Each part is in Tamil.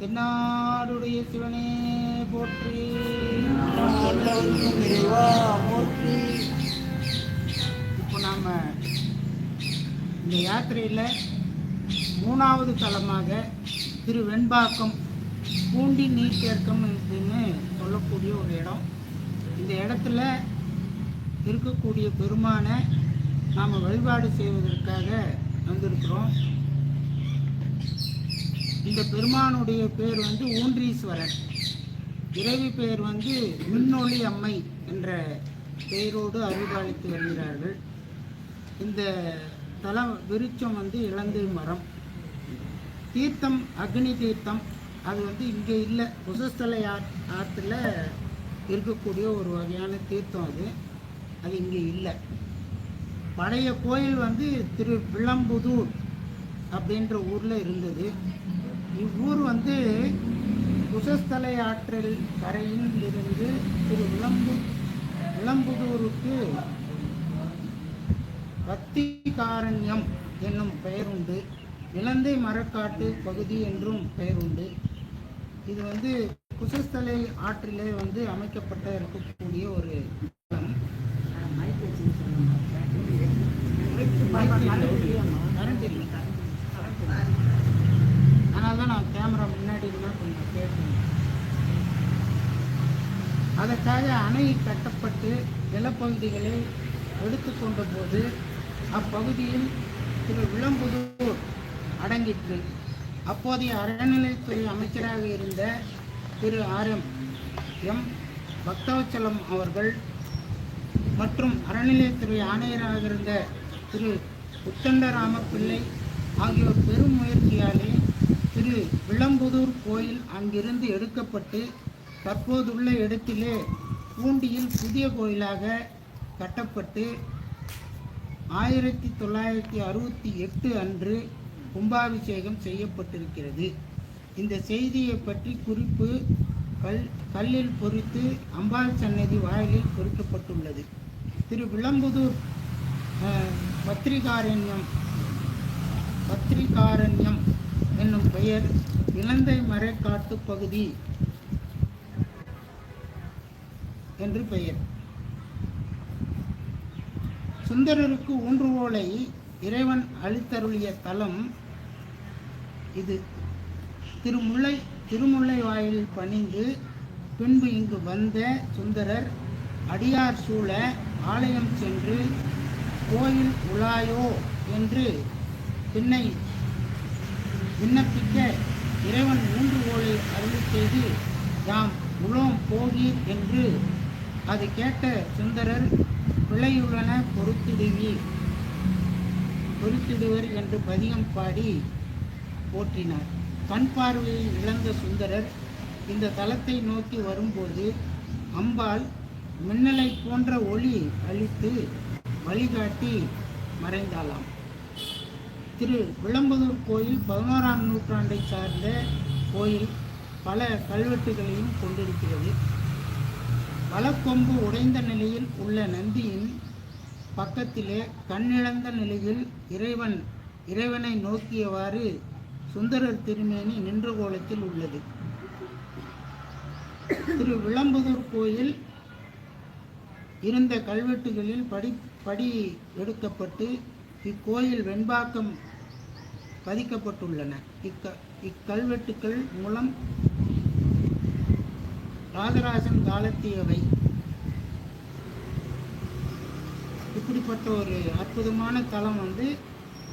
தென்னாடுடைய சிவனே போற்றி. இப்போ நாம் இந்த யாத்திரையில் மூணாவது தலமாக திரு வெண்பாக்கம் பூண்டி நீர்த்தேர்க்கம் அப்படின்னு சொல்லக்கூடிய ஒரு இடம். இந்த இடத்துல இருக்கக்கூடிய பெருமானை நாம் வழிபாடு செய்வதற்காக வந்திருக்கிறோம். இந்த பெருமானுடைய பேர் வந்து ஊன்றீஸ்வரர் இறைவி பேர் வந்து மின்னொளி அம்மை என்ற பெயரோடு அருள்பாலித்து வருகிறார்கள். இந்த தல விருட்சம் வந்து இலந்தை மரம். தீர்த்தம் அக்னி தீர்த்தம் அது வந்து இங்கே இல்லை. குசஸ்தலை ஆற் ஆற்றுல இருக்கக்கூடிய ஒரு வகையான தீர்த்தம் அது. அது இங்கே இல்லை. பழைய கோயில் வந்து திரு விளம்புதூர் அப்படின்ற ஊரில் இருந்தது. இவ்வூர் வந்து குசஸ்தலை ஆற்றில் கரையில் இருந்து திரு விளம்பு விளம்புதூருக்கு பக்திகாரண்யம் என்னும் பெயர் உண்டு இலந்தை மரக்காட்டு பகுதி என்றும் பெயர் உண்டு இது வந்து குசஸ்தலை ஆற்றிலே வந்து அமைக்கப்பட்ட இருக்கக்கூடிய ஒரு அதற்காக அணை கட்டப்பட்டு நிலப்பகுதிகளை எடுத்துக்கொண்ட போது அப்பகுதியில் திரு விளம்புதூர் அடங்கிற்று. அப்போதைய அறநிலைத்துறை அமைச்சராக இருந்த Thiru R M M Bhaktavatsalam அவர்கள் மற்றும் அறநிலையத்துறை ஆணையராக இருந்த திரு உத்தண்டராம பிள்ளை ஆகியோர் பெரும் முயற்சியாலே திரு விளம்புதூர் கோயில் அங்கிருந்து எடுக்கப்பட்டு தற்போதுள்ள இடத்திலே பூண்டியில் புதிய கோயிலாக கட்டப்பட்டு ஆயிரத்தி தொள்ளாயிரத்தி அறுபத்தி எட்டு அன்று கும்பாபிஷேகம் செய்யப்பட்டிருக்கிறது. இந்த செய்தியை பற்றி குறிப்பு கல் கல்லில் பொறித்து அம்பாள் சன்னதி வாயிலில் பொறிக்கப்பட்டுள்ளது. திரு விளம்புதூர் பத்திரிகாரண்யம் பத்திரிகாரண்யம் என்னும் பெயர் இலந்தை மரைக்காட்டு பகுதி என்று பெயர். சுந்தரருக்கு ஊன்றுகோலை இறைவன் அளித்தருளிய தலம் இது. திருமுல்லை திருமுல்லை வாயிலில் பணிந்து பின்பு இங்கு வந்த சுந்தரர் அடியார் சூழ ஆலயம் சென்று கோயில் உலாயோ என்று பின்னை விண்ணப்பிக்க இறைவன் ஊன்றுகோலை அருளி செய்து யாம் உலோம் போகீர் என்று அது கேட்ட சுந்தரர் பிழையுள்ளன பொறுத்திடுவீர் பொறுத்திடுவர் என்று பதிகம் பாடி போற்றினார். கண் பார்வையை இழந்த சுந்தரர் இந்த தலத்தை நோக்கி வரும்போது அம்பாள் மின்னலை போன்ற ஒளி அளித்து வழிகாட்டி மறைந்தாளாம். திரு விளம்பதூர் கோயில் பதினோராம் நூற்றாண்டை சார்ந்த கோயில் பல கல்வெட்டுகளையும் கொண்டிருக்கிறது. வலக்கொம்பு உடைந்த நிலையில் உள்ள நந்தியின் பக்கத்திலே கண்ணிழந்த நிலையில் இறைவன் இறைவனை நோக்கியவாறு சுந்தரர் திருமேனி நின்ற கோலத்தில் உள்ளது. திரு விளம்புதூர் கோயில் இருந்த கல்வெட்டுகளில் படி படி எடுக்கப்பட்டு இக்கோயில் வெண்பாக்கம் பதிக்கப்பட்டுள்ளன. இக்க இக்கல்வெட்டுக்கள் மூலம் ராஜராஜன் காலத்தியவை. இப்படிப்பட்ட ஒரு அற்புதமான தலம் வந்து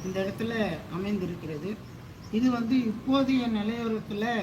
இந்த இடத்துல அமைந்திருக்கிறது. இது வந்து இப்போதைய நிலையத்தில்